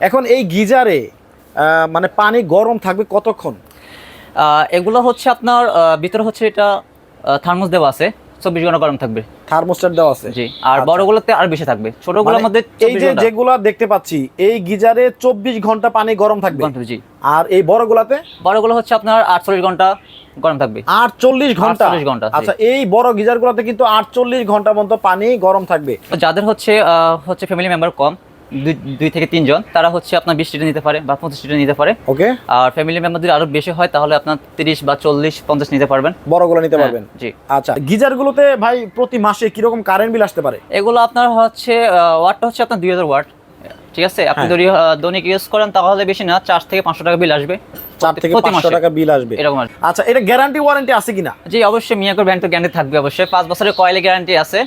এখন এই গিজারে মানে পানি গরম থাকবে কতক্ষণ? এগুলো হচ্ছে আপনার ভিতরে হচ্ছে এটা থার্মোস দেওয়া আছে চব্বিশ ঘণ্টা গরম থাকবে। থার্মোস্ট্যাট দেওয়া আছে? জি আর বড়গুলোতে আর বেশি থাকবে ছোটগুলোর মানে মধ্যে এই যে যেগুলা দেখতে পাচ্ছি এই গিজারে চব্বিশ ঘণ্টা পানি গরম থাকবে? জি। আর এই বড়গুলাতে? বড়গুলো হচ্ছে আপনার আটচল্লিশ ঘণ্টা গরম থাকবে। আটচল্লিশ ঘণ্টা? 48 ঘণ্টা, আচ্ছা এই বড় গিজার গুলাতে কিন্তু আটচল্লিশ ঘণ্টা পর্যন্ত পানি গরম থাকবে। যাদের হচ্ছে আহ, হচ্ছে ফ্যামিলি মেম্বার কম দুই- থেকে তিনজন তারা হচ্ছে আপনার বিশ লিটার নিতে পারে বা পঁচিশ লিটার নিতে পারে। ওকে। আর ফ্যামিলি মেম্বার যদি আরও বেশি হয় তাহলে আপনার তিরিশ বা চল্লিশ পঞ্চাশ নিতে পারবেন। বড়গুলো নিতে হ্যাঁ, পারবেন? জি। আচ্ছা গিজার গুলোতে ভাই প্রতি মাসে কীরকম কারেন্ট বিল আসতে পারে? এগুলো আপনার হচ্ছে ওয়াটটা হচ্ছে আপনার দুই হাজার ওয়াট ঠিক আছে? আপনি হ্যাঁ। যদি দৈনিক ইউজ করেন তাহলে বেশি না চার থেকে পাঁচশো টাকা বিল আসবে। চার থেকে পাঁচশো টাকা বিল আসবে। এরকম আচ্ছা এটা গ্যারান্টি ওয়ারেন্টি আছে কিনা? জি অবশ্যই মিয়াকোর ব্যাংক তো গ্যারান্টি থাকবে অবশ্যই। পাঁচ বছরের কয়েলে গ্যারান্টি আছে।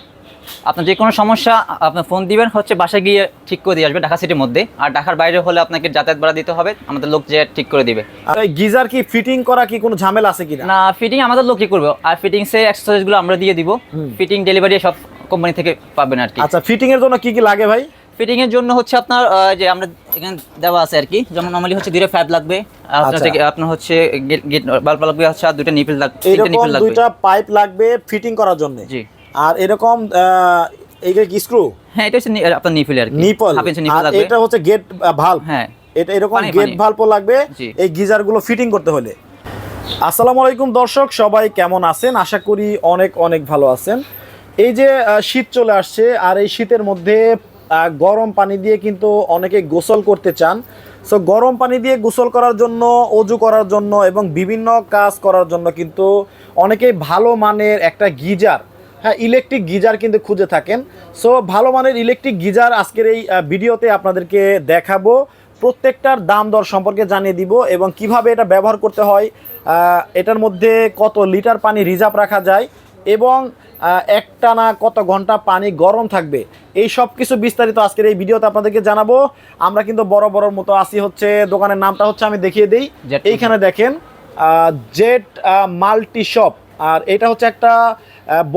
আপনার যে কোনো সমস্যা আপনার ফোন দিবেন হচ্ছে বাসায় গিয়ে ঠিক করে দিয়ে আসবে ঢাকা সিটির মধ্যে। আর ঢাকার বাইরে হলে আপনাকে যাতায়াত ভাড়া দিতে হবে আমাদের লোক যে ঠিক করে দিবে। আর এই গিজার কি ফিটিং করা কি কোনো ঝামেলা আছে কিনা? না ফিটিং আমাদের লোকই করবে। আর ফিটিং সে গুলো আমরা দিয়ে দিব। ফিটিং ডেলিভারি সব কোম্পানি থেকে পাবেন আর কি। আচ্ছা ফিটিং এর জন্য কি কি লাগে ভাই? ফিটিং এর জন্য হচ্ছে আপনার যে আমরা এখানে দেওয়া আছে আর কি। যেমন নর্মালি হচ্ছে দুটো ফ্যাব লাগবে আপনার আচ্ছা। হচ্ছে- আপনার হচ্ছে গেট বাল্ব লাগবে হচ্ছে আর দুটো নিপল লাগবে দুটো নিপল লাগবে। দুইটা পাইপ লাগবে ফিটিং করার জন্য। জি। আর এরকম এইগুলো কি স্ক্রু হ্যাঁ এটা হচ্ছে আপনার নিপল আর নিপল আর এটা হচ্ছে গেট ভাল্ব হ্যাঁ। এটা এরকম গেট পানি। ভাল্বও লাগবে। এই গিজারগুলো ফিটিং করতে হলে। আসসালামু আলাইকুম দর্শক সবাই কেমন আছেন? আশা করি অনেক অনেক ভালো আছেন। এই যে শীত চলে আসছে আর এই শীতের মধ্যে গরম পানি দিয়ে কিন্তু অনেকে গোসল করতে চান। সো গরম পানি দিয়ে গোসল করার জন্য অজু করার জন্য এবং বিভিন্ন কাজ করার জন্য কিন্তু অনেকেই ভালো মানের একটা গিজার হ্যাঁ ইলেকট্রিক গিজার কিন্তু খুঁজে থাকেন। সো ভালো মানের ইলেকট্রিক গিজার আজকের এই ভিডিওতে আপনাদেরকে দেখাবো। প্রত্যেকটার দাম দর সম্পর্কে জানিয়ে দিব এবং কীভাবে এটা ব্যবহার করতে হয়। এটার মধ্যে কত লিটার পানি রিজার্ভ রাখা যায় এবং একটানা কত ঘণ্টা পানি গরম থাকবে। এই সব কিছু বিস্তারিত আজকের এই ভিডিওতে আপনাদেরকে জানাব। আমরা কিন্তু বড় বড় মতো আসি হচ্ছে দোকানের নামটা হচ্ছে আমি দেখিয়ে দিই। এইখানে দেখেন জেট মাল্টি শপ আর এটা হচ্ছে একটা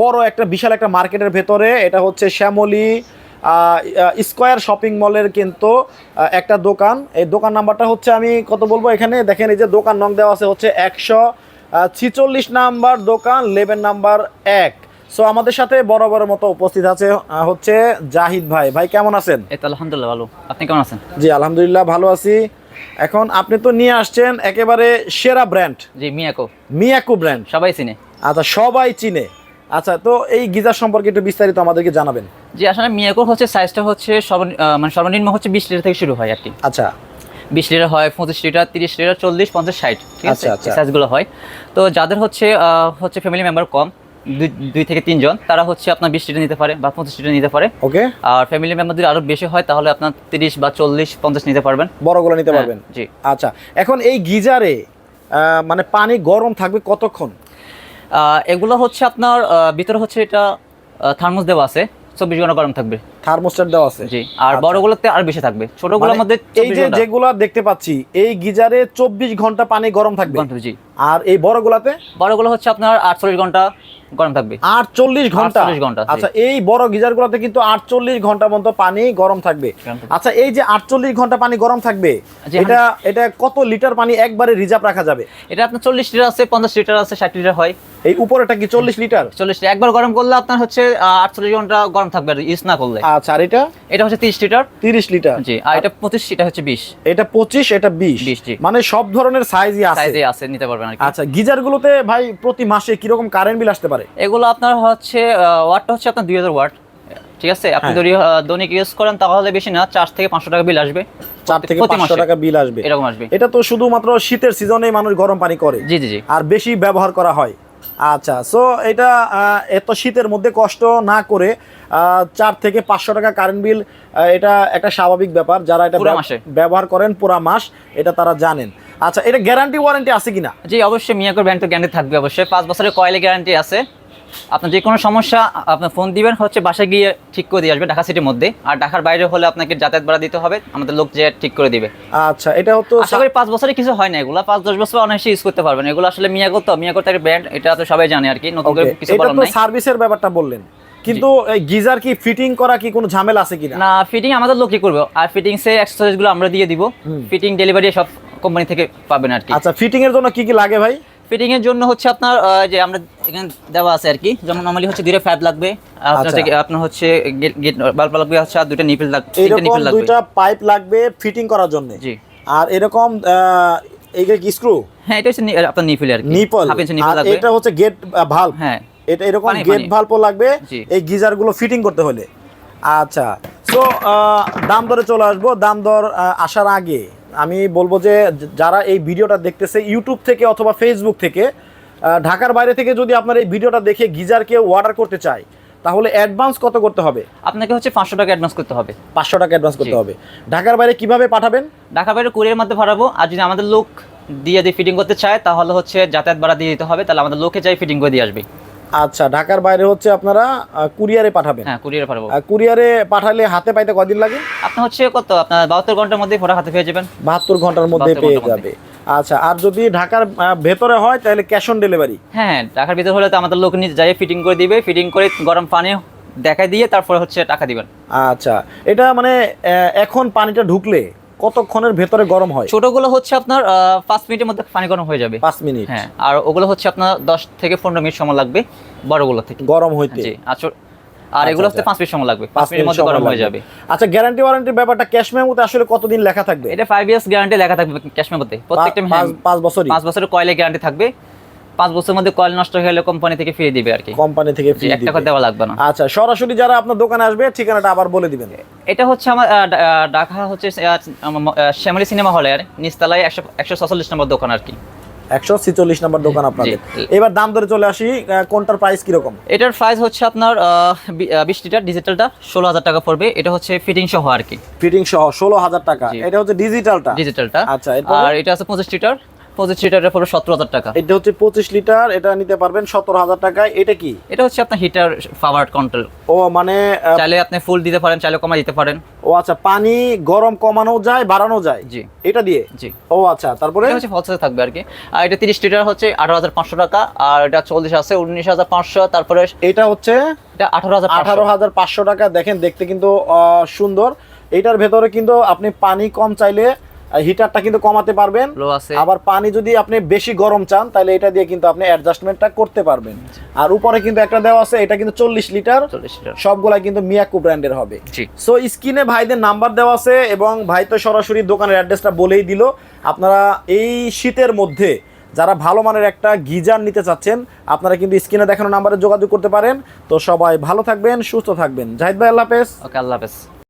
বড় একটা বিশাল একটা মার্কেটের ভেতরে। এটা হচ্ছে শ্যামলী স্কোয়ার শপিং মলের কিন্তু একটা দোকান। এই দোকান নাম্বারটা হচ্ছে আমি কত বলব এখানে? দেখেন এই যে দোকান নং দেওয়া আছে হচ্ছে একশো ছিচল্লিশ নাম্বার দোকান লেভেন নাম্বার এক। সো আমাদের সাথে বড় বড় মতো উপস্থিত আছে হচ্ছে জাহিদ ভাই। ভাই কেমন আছেন? আলহামদুলিল্লাহ ভালো। আপনি কেমন আছেন? জি আলহামদুলিল্লাহ ভালো আছি। এখন আপনি তো নিয়ে আসছেন একেবারে সেরা ব্র্যান্ড। জি মিয়াকো। Miyako brand. সবাই চিনে। আচ্ছা সবাই চিনে। আচ্ছা তো এই গিজার সম্পর্কে একটু বিস্তারিত আমাদেরকে জানাবেন। জি আসলে মিয়াকোর হচ্ছে সাইজটা হচ্ছে মানে সর্বনিম্ন হচ্ছে বিশ লিটার থেকে শুরু হয় আর কি। আচ্ছা। বিশ লিটার হয় পঁচিশ লিটার তিরিশ লিটার চল্লিশ পঞ্চাশ ষাট ঠিক আছে? আচ্ছা, আচ্ছা। এই সাইজগুলো হয়। তো যাদের হচ্ছে হচ্ছে ফ্যামিলি মেম্বার কম দুই- থেকে তিনজন তারা হচ্ছে আপনার বিশ লিটার নিতে পারে বা পঁচিশ লিটার নিতে পারে। ওকে। আর ফ্যামিলি মেম্বার যদি আরও বেশি হয় তাহলে আপনার তিরিশ বা চল্লিশ পঞ্চাশ নিতে পারবেন। বড়গুলো নিতে হ্যাঁ, পারবেন। জি। আচ্ছা এখন এই গিজারে মানে পানি গরম থাকবে কতক্ষণ? এগুলো হচ্ছে আপনার ভিতরে হচ্ছে এটা থার্মোস দেওয়া আছে। চব্বিশ ঘণ্টা গরম থাকবে। থার্মোস্ট্যাট দেওয়া আছে। জি আর আচ্ছা। বড়গুলোতে আর বেশি থাকবে ছোটগুলোর মানে মধ্যে এই যে যেগুলা দেখতে পাচ্ছি এই গিজারে চব্বিশ ঘণ্টা পানি গরম থাকবে। জি। আর এই বড়গুলাতে? বড়গুলো হচ্ছে আপনার আটচল্লিশ ঘণ্টা গরম থাকবে। আটচল্লিশ ঘণ্টা? 48 ঘণ্টা, আচ্ছা এই বড় গিজার গুলোতে কিন্তু আটচল্লিশ ঘণ্টা পর্যন্ত পানি গরম থাকবে। আচ্ছা এই যে আটচল্লিশ ঘণ্টা পানি গরম থাকবে এটা এটা কত লিটার পানি একবারে রিজার্ভ রাখা যাবে? এটা আপনার চল্লিশ লিটার আছে পঞ্চাশ লিটার আছে ষাট লিটার হয়। এই উপরেটা কি চল্লিশ লিটার? চল্লিশ লিটার। একবার গরম করলে আপনার হচ্ছে আটচল্লিশ ঘণ্টা গরম থাকবে আর ইউজ না করলে। আচ্ছা আর এটা? এটা হচ্ছে তিরিশ লিটার। তিরিশ লিটার। জি আর এটা পঁচিশ এটা হচ্ছে বিশ। এটা পঁচিশ এটা বিশ। 20 জি। মানে সব ধরনের সাইজই আছে। সাইজে আছে নিতে পারবেন আর কি। আচ্ছা গিজার গুলোতে ভাই প্রতি মাসে কীরকম কারেন্ট বিল আসতে পারে? এগুলো আপনার হচ্ছে ওয়াটটা হচ্ছে আপনার দুই হাজার ওয়াট ঠিক আছে? আপনি হ্যাঁ। যদি দৈনিক ইউজ করেন তাহলে বেশি না চার থেকে পাঁচশো টাকা বিল আসবে। চার থেকে পাঁচশো। টাকা বিল আসবে। এরকম আসবে। এটা তো শুধুমাত্র শীতের সিজনে মানুষ গরম পানি করে। জি জি। আর বেশি ব্যবহার করা হয়। আচ্ছা সো এটা এত শীতের মধ্যে কষ্ট না করে আহ, চার থেকে পাঁচশো টাকা কারেন্ট বিল এটা একটা স্বাভাবিক ব্যাপার। যারা এটা। ব্যবহার করেন পুরা মাস এটা তারা জানেন। আচ্ছা এটা গ্যারান্টি ওয়ারেন্টি আছে কিনা? জি অবশ্যই মিয়াকোর ব্র্যান্ড তো গ্যারান্টি থাকবে অবশ্যই। পাঁচ বছরের কয়েলে গ্যারান্টি আছে। আপনার যে কোনো সমস্যা আপনার ফোন দিবেন হচ্ছে বাসায় গিয়ে ঠিক করে দিয়ে আসবে ঢাকা সিটির মধ্যে। আর ঢাকার বাইরে হলে আপনাকে যাতায়াত ভাড়া দিতে হবে আমাদের লোক যে ঠিক করে দিবে। আচ্ছা এটা হতো আশা করি পাঁচ বছরে কিছু হয় না এগুলো পাঁচ দশ বছর অনায়াসে ইউজ করতে পারবেন। এগুলো আসলে মিয়াকো তো তো একটা ব্র্যান্ড এটা তো সবাই জানে আর কি নতুন করে কিছু বলার নাই। সার্ভিসের ব্যাপারটা বললেন। কিন্তু এই গিজার কি ফিটিং করা কি কোনো ঝামেলা আছে কিনা? না ফিটিং আমাদের লোকই করবে। আর ফিটিংসে অ্যাক্সেসরিজগুলো আমরা দিয়ে দিব। ফিটিং ডেলিভারি সব কোম্পানি থেকে পাবেন আর কি। আচ্ছা ফিটিং এর জন্য কি কি লাগে ভাই? ফিটিং এর জন্য হচ্ছে আপনার যে আমরা এখানে দেওয়া আছে আর কি যেমন নর্মালি হচ্ছে দুটো ফ্যাব লাগবে আপনার আচ্ছা। হচ্ছে- আপনার হচ্ছে গেট বাল্ব লাগবে হচ্ছে আর দুটো নিপল লাগবে এরকম নিপল লাগবে। দুইটা পাইপ লাগবে ফিটিং করার জন্য। জি। আর এরকম এইগুলো কি স্ক্রু হ্যাঁ এটা হচ্ছে আপনার নিপল আর কি। নিপল লাগবে। এটা হচ্ছে গেট ভালভ হ্যাঁ। এটা এরকম গেট পানি। ভালভও লাগবে। এই গিজারগুলো ফিটিং করতে হলে। আচ্ছা। সো দাম দরে চলে আসব। দাম দর আসার আগে আমি বলব যে যারা এই ভিডিওটা দেখতেছে ইউটিউব থেকে অথবা ফেসবুক থেকে ঢাকার বাইরে থেকে যদি আপনার এই ভিডিওটা দেখে গিজারকে অর্ডার করতে চায় তাহলে অ্যাডভান্স কত করতে হবে? আপনাকে হচ্ছে পাঁচশো টাকা অ্যাডভান্স করতে হবে। পাঁচশো টাকা অ্যাডভান্স করতে হবে। ঢাকার বাইরে কীভাবে পাঠাবেন? ঢাকার বাইরে কুরিয়ার মধ্যে পাঠাবো। আর যদি আমাদের লোক দিয়ে দিয়ে ফিটিং করতে চায় তাহলে হচ্ছে যাতায়াত ভাড়া দিয়ে দিতে হবে। তাহলে আমাদের লোকে যাই ফিটিং করে দিয়ে আসবে। আচ্ছা ঢাকার বাইরে হচ্ছে আপনারা কুরিয়ারে পাঠাবেন। হ্যাঁ কুরিয়ার ভরাবো কুরিয়ারে পাঠালে হাতে পাইতে কদিন লাগে? আপনার হচ্ছে কত? আপনার বাহাত্তর ঘণ্টার মধ্যে ভরা হাতে পেয়ে যাবেন। বাহাত্তর ঘণ্টার মধ্যে পেয়ে যাবে। আচ্ছা আর যদি ঢাকার ভেতরে হয় তাহলে ক্যাশ অন ডেলিভারি হ্যাঁ ঢাকার ভিতর হলে তো আমাদের লোক নিয়ে যাই ফিটিং করে দিবে। ফিটিং করে গরম পানি দেখাই দিয়ে তারপরে হচ্ছে টাকা দিবেন। আচ্ছা এটা মানে এখন পানিটা ঢুকলে কতক্ষণের ভেতরে গরম হয়? ছোটগুলো হচ্ছে আপনার পাঁচ মিনিটের মধ্যে পানি গরম হয়ে যাবে। পাঁচ মিনিট। হ্যাঁ আর ওগুলো হচ্ছে আপনার দশ থেকে পনেরো মিনিট সময় লাগবে বড়গুলো থেকে। গরম হইতে। জি আর আর এগুলো হচ্ছে পাঁচ মিনিট সময় লাগবে। পাঁচ মিনিট মিনিটের মধ্যে গরম হয়ে যাবে। আচ্ছা গ্যারান্টি ওয়ারেন্টির ব্যাপারটা ক্যাশ মেমোতে আসলে কতদিন লেখা থাকবে? এটা ফাইভ ইয়ার্স গ্যারান্টি লেখা থাকবে ক্যাশের মধ্যে প্রত্যেকটা পাঁচ- বছর পাঁচ বছরের কয়েলের গ্যারান্টি থাকবে। পাঁচ বছরের মধ্যে কয়েল নষ্ট হয়ে গেলে কোম্পানি থেকে ফিরিয়ে দিবে আর কি। কোম্পানি থেকে জি, ফ্রি এক টাকা দেওয়া লাগবে না। আচ্ছা সরাসরি যারা আপনার দোকানে আসবে ঠিকানাটা আবার বলে দিবেন। এটা হচ্ছে আমার ঢাকা হচ্ছে শ্যামলী সিনেমা হলের নিচতলায় একশো একশো ছচল্লিশ নম্বর দোকান আর কি। একশো ছিচল্লিশ নম্বর দোকান আপনাদের। এবার দাম ধরে চলে আসি কোনটার প্রাইস কীরকম? এটার প্রাইস হচ্ছে আপনার বিশ লিটার ডিজিটালটা ষোলো হাজার টাকা পড়বে। এটা হচ্ছে ফিটিং সহ আর কি। ফিটিং সহ ষোলো হাজার টাকা। এটা হচ্ছে ডিজিটালটা ডিজিটালটা আচ্ছা, আর এটা আছে পঁচিশ লিটার পঁচিশ লিটারের পড়বে সতেরো হাজার টাকা। এটা হচ্ছে পঁচিশ লিটার এটা নিতে পারবেন সতেরো হাজার টাকায়। এটা কি? এটা হচ্ছে আপনার হিটার পাওয়ার কন্ট্রোল ও মানে চাইলে আপনি ফুল দিতে পারেন চাইলে কমা দিতে পারেন। ও আচ্ছা পানি গরম কমানো যায় বাড়ানো যায়? জি। এটা দিয়ে? জি। ও আচ্ছা তারপরে? হচ্ছে ফলসে থাকবে আর কি। আর এটা তিরিশ লিটার হচ্ছে আঠারো হাজার পাঁচশো টাকা আর এটা চল্লিশ আছে উনিশ হাজার পাঁচশো তারপরে এটা হচ্ছে এটা আঠারো হাজার আঠারো হাজার পাঁচশো টাকা। দেখেন দেখতে কিন্তু সুন্দর। এটার ভেতরে কিন্তু আপনি পানি কম চাইলে হিটারটা কিন্তু কমাতে পারবেন। আবার পানি যদি আপনি বেশি গরম চান তাহলে এটা দিয়ে কিন্তু আপনি অ্যাডজাস্টমেন্টটা করতে পারবেন। আর উপরে কিন্তু একটা দেওয়া আছে এটা কিন্তু চল্লিশ লিটার সবগুলাই কিন্তু মিয়াকু ব্র্যান্ডের হবে। সো স্ক্রিনে ভাইদের নাম্বার দেওয়া আছে এবং ভাই তো সরাসরি দোকানের অ্যাড্রেসটা বলেই দিল। আপনারা এই শীতের মধ্যে যারা ভালো মানের একটা গিজার নিতে চাচ্ছেন আপনারা কিন্তু স্ক্রিনে দেখানো নাম্বারে যোগাযোগ করতে পারেন। তো সবাই ভালো থাকবেন সুস্থ থাকবেন। জাহিদ ভাই আল্লাহ হাফেজ। ওকে আল্লাহ হাফেজ।